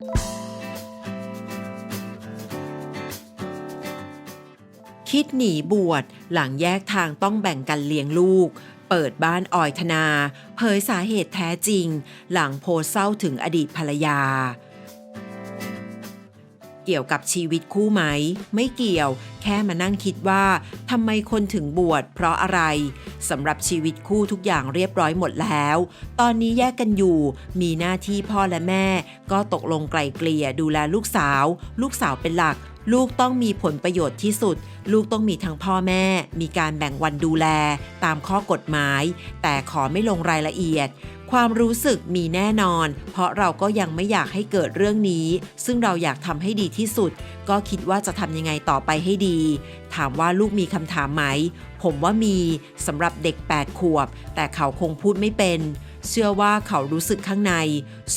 คิดหนีบวชหลังแยกทางต้องแบ่งกันเลี้ยงลูก เปิดบ้านออยธนา เผยสาเหตุแท้จริง หลังโพสเศร้าถึงอดีตภรรยา กี่ยวกับชีวิตคู่ไหม ไม่เกี่ยว แค่มานั่งคิดว่าทำไมคนถึงบวชเพราะอะไรสำหรับชีวิตคู่ทุกอย่างเรียบร้อยหมดแล้ว ตอนนี้แยกกันอยู่ มีหน้าที่พ่อและแม่ ก็ตกลงไกลเกลี่ยดูแลลูกสาว ลูกสาวเป็นหลัก ลูกต้องมีผลประโยชน์ที่สุด ลูกต้องมีทั้งพ่อแม่ มีการแบ่งวันดูแล ตามข้อกฎหมาย แต่ขอไม่ลงรายละเอียด ความรู้สึกมีแน่นอน เพราะเราก็ยังไม่อยากให้เกิดเรื่องนี้ ซึ่งเราอยากทำให้ดีที่สุด ก็คิดว่าจะทำยังไงต่อไปให้ดีถามว่าลูกมีคำถามไหม ผมว่ามีสำหรับเด็ก 8 ขวบ แต่เขาคงพูดไม่เป็น เชื่อว่าเขารู้สึกข้างใน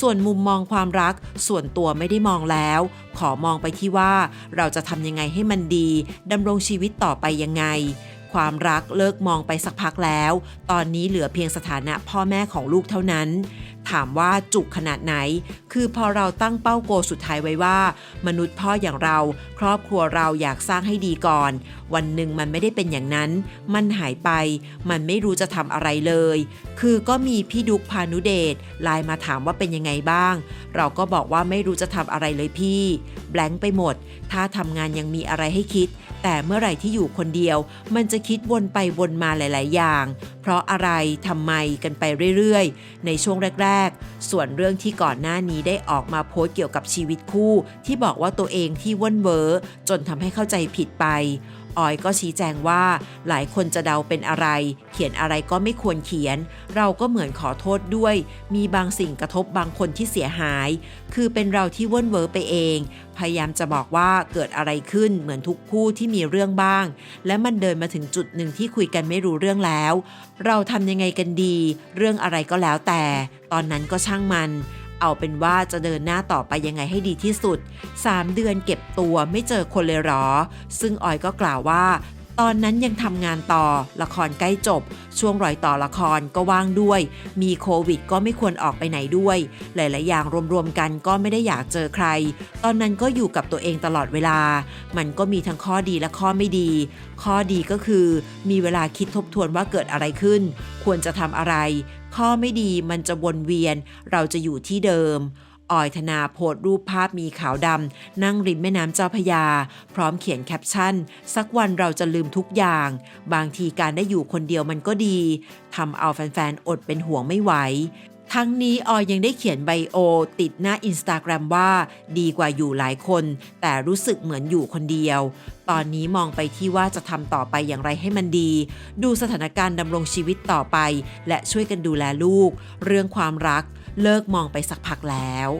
ส่วนมุมมองความรัก ส่วนตัวไม่ได้มองแล้ว ขอมองไปที่ว่าเราจะทำยังไงให้มันดีดำรงชีวิตต่อไปยังไง ความรักเลิกมองไปสักพักแล้ว ตอนนี้เหลือเพียงสถานะพ่อแม่ของลูกเท่านั้น ถามว่าจุกขนาดไหน คือพอเราตั้งเป้าโกสุดท้ายไว้ว่า มนุษย์พ่ออย่างเรา ครอบครัวเราอยากสร้างให้ดีก่อน วันหนึ่งมันไม่ได้เป็นอย่างนั้น มันหายไป มันไม่รู้จะทำอะไรเลย คือก็มีพี่ดุกพานุเดชไลน์มาถามว่าเป็นยังไงบ้าง เราก็บอกว่าไม่รู้จะทำอะไรเลยพี่ แบงค์ไปหมด ถ้าทำงานยังมีอะไรให้คิด แต่เมื่อไหร่ที่อยู่คนเดียว มันจะคิดวนไปวนมาหลาย ๆ อย่าง เพราะอะไรทำไมกันไปเรื่อย ๆ ในช่วงแรกก ส่วนเรื่องที่ก่อนหน้านี้ได้ออกมาโพสต์เกี่ยวกับชีวิตคู่ ที่บอกว่าตัวเองที่ว่นเวอจนทำให้เข้าใจผิดไป ออยก็ชี้แจงว่าหลายคนจะเดาเป็นอะไร เขียนอะไรก็ไม่ควรเขียน เราก็เหมือนขอโทษด้วย มีบางสิ่งกระทบบางคนที่เสียหาย คือเป็นเราที่ว่นเวอไปเอง พยายามจะบอกว่าเกิดอะไรขึ้นเหมือนทุกคู่ที่มีเรื่องบ้าง และมันเดินมาถึงจุดหนึ่งที่คุยกันไม่รู้เรื่องแล้ว เราทำยังไงกันดี เรื่องอะไรก็แล้วแต่ ตอนนั้นก็ช่างมัน เอาเป็นว่าจะเดินหน้าต่อไปยังไงให้ดีที่สุด 3 เดือนเก็บตัวไม่เจอคนเลยหรอ ซึ่งออยก็กล่าวว่า ตอนนั้นยังทำงานต่อ ละครใกล้จบ ช่วงรอยต่อละครก็ว่างด้วย มีโควิดก็ไม่ควรออกไปไหนด้วย หลายๆ อย่างรวมๆกันก็ไม่ได้อยากเจอใคร ตอนนั้นก็อยู่กับตัวเองตลอดเวลา มันก็มีทั้งข้อดีและข้อไม่ดี ข้อดีก็คือ มีเวลาคิดทบทวนว่าเกิดอะไรขึ้น ควรจะทำอะไร ข้อไม่ดีมันจะวนเวียน เราจะอยู่ที่เดิมออยธนาโพสรูปภาพมีขาวดำนั่งริมแม่น้ำเจ้าพยา พร้อมเขียนแคปชั่น สักวันเราจะลืมทุกอย่าง บางทีการได้อยู่คนเดียวมันก็ดีทำเอาแฟนๆ อดเป็นห่วงไม่ไหว ทั้งนี้ออยยังได้เขียนไบโอ ติดหน้าอินสตาแกรมว่าดีกว่าอยู่หลายคน แต่รู้สึกเหมือนอยู่คนเดียว ตอนนี้มองไปที่ว่าจะทำต่อไปอย่างไรให้มันดี ดูสถานการณ์ดำรงชีวิตต่อไป และช่วยกันดูแลลูก เรื่องความรัก เลิกมองไปสักพักแล้ว